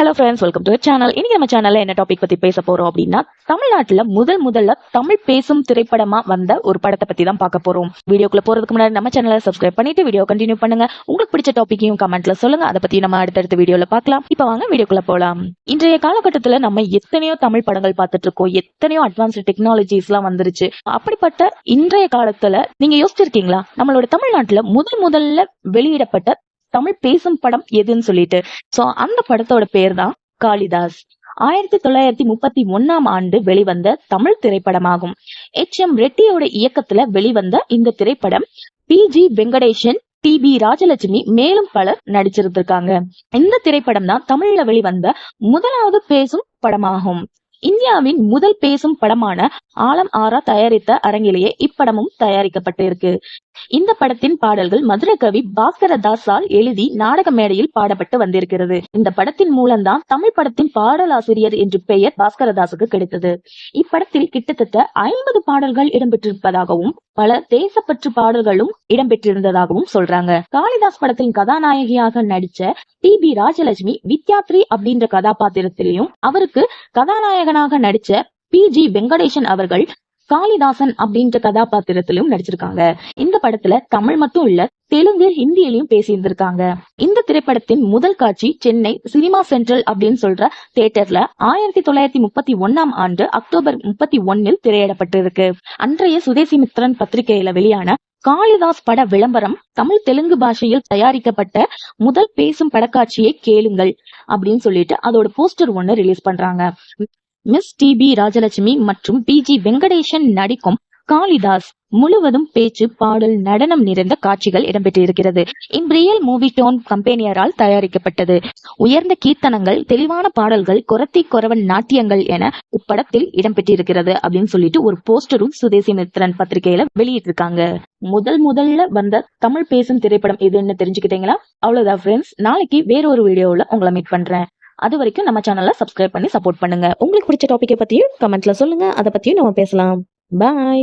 Hello friends welcome to channel இன்னைக்கு நம்ம சேனல்ல என்ன டாபிக் பத்தி பேச போறோம் அப்படின்னா தமிழ்நாட்டுல முதல் முதல்ல தமிழ் பேசும் திரைப்படமா வந்த ஒரு படத்தை பத்தி தான் பார்க்க போறோம். வீடியோக்குள்ள போறதுக்கு முன்னாடி நம்ம சேனலை சப்ஸ்கிரைப் பண்ணிட்டு வீடியோ கண்டினியூ பண்ணுங்க. உங்களுக்கு பிடிச்ச டாபிக்கையும் கமெண்ட்ல சொல்லுங்க. அதை பத்தி நம்ம அடுத்தடுத்த வீடியோல பார்க்கலாம். இப்போ வாங்க வீடியோக்குள்ள போலாம். இன்றைய காலகட்டத்துல நம்ம எத்தனையோ தமிழ் படங்கள் பார்த்துட்டு இருக்கோம். எத்தனையோ அட்வான்ஸ்டு டெக்னாலஜிஸ் எல்லாம் வந்துருச்சு. அப்படிப்பட்ட இன்றைய காலத்துல நீங்க யோசிச்சிருக்கீங்களா? நம்மளோட தமிழ்நாட்டுல முதல் முதல்ல வெளியிடப்பட்ட தமிழ் பேசும் படம் எதுன்னு சொல்லிட்டு. சோ அந்த படத்தோட பேர் தான் காளிதாஸ். ஆயிரத்தி தொள்ளாயிரத்தி முப்பத்தி ஒன்னாம் ஆண்டு வெளிவந்த தமிழ் திரைப்படமாகும். எச் எம் ரெட்டியோட இயக்கத்துல வெளிவந்த இந்த திரைப்படம் P G Venkatesan T P Rajalakshmi மேலும் பலர் நடிச்சிருந்திருக்காங்க. இந்த திரைப்படம் தான் தமிழ்ல வெளிவந்த முதலாவது பேசும் படமாகும். இந்தியாவின் முதல் பேசும் படமான ஆலம் ஆரா தயாரித்த அரங்கிலேயே இப்படமும் தயாரிக்கப்பட்டிருக்கு. இந்த படத்தின் பாடல்கள் மதுர கவி பாஸ்கர தாஸால் எழுதி நாடக மேடையில் பாடப்பட்டு வந்திருக்கிறது. இந்த படத்தின் மூலம்தான் தமிழ் படத்தின் பாடலாசிரியர் என்று பெயர் பாஸ்கரதாசுக்கு கிடைத்தது. இப்படத்தில் கிட்டத்தட்ட ஐம்பது பாடல்கள் இடம்பெற்றிருப்பதாகவும் பல தேசப்பற்று பாடல்களும் இடம்பெற்றிருந்ததாகவும் சொல்றாங்க. காளிதாஸ் படத்தின் கதாநாயகியாக நடிச்ச டி பி ராஜலட்சுமி வித்யாத்ரி அப்படின்ற கதாபாத்திரத்திலையும் அவருக்கு கதாநாயகனாக நடிச்ச பி ஜி வெங்கடேசன் அவர்கள் காளிதாசன் அப்படின்ற கதாபாத்திரத்திலும் நடிச்சிருக்காங்க. இந்த படத்துல தமிழ் மட்டும் இல்ல தெலுங்கு ஹிந்தியிலையும் பேசியிருந்திருக்காங்க. இந்த திரைப்படத்தின் முதல் காட்சி சென்னை சினிமா சென்ட்ரல் அப்படின்னு சொல்ற தியேட்டர்ல ஆயிரத்தி தொள்ளாயிரத்தி முப்பத்தி ஒன்னாம் ஆண்டு அக்டோபர் முப்பத்தி ஒன்னில் திரையிடப்பட்டிருக்கு. அன்றைய சுதேசி மித்ரன் பத்திரிகையில வெளியான காளிதாஸ் பட விளம்பரம் தமிழ் தெலுங்கு பாஷையில் தயாரிக்கப்பட்ட முதல் பேசும் படக்காட்சியை கேளுங்கள் அப்படின்னு சொல்லிட்டு அதோட போஸ்டர் ஒன்னு ரிலீஸ் பண்றாங்க. மிஸ் டி பி ராஜலட்சுமி மற்றும் பி ஜி வெங்கடேசன் நடிக்கும் காளிதாஸ் முழுவதும் பேச்சு பாடல் நடனம் நிறைந்த காட்சிகள் இடம்பெற்றிருக்கிறது. இம்ரியல் மூவி டோன் கம்பெனியரால் தயாரிக்கப்பட்டது. உயர்ந்த கீர்த்தனங்கள் தெளிவான பாடல்கள் குரத்தி குறவன் நாட்டியங்கள் என இப்படத்தில் இடம்பெற்றிருக்கிறது அப்படின்னு சொல்லிட்டு ஒரு போஸ்டரும் சுதேசி மித்ரன் பத்திரிகையில வெளியிட்டிருக்காங்க. முதல் முதல்ல வந்த தமிழ் பேசும் திரைப்படம் எதுன்னு தெரிஞ்சுக்கிட்டீங்களா? அவ்வளவுதான் ஃப்ரெண்ட்ஸ் நாளைக்கு வேற ஒரு வீடியோல உங்களை மீட் பண்றேன். அது வரைக்கும் நம்ம சேனலை சப்ஸ்கிரைப் பண்ணி சப்போர்ட் பண்ணுங்க. உங்களுக்கு பிடிச்ச டாப்பிக்கை பத்தியும் கமெண்ட்ல சொல்லுங்க. அதை பத்தியும் நம்ம பேசலாம். பாய்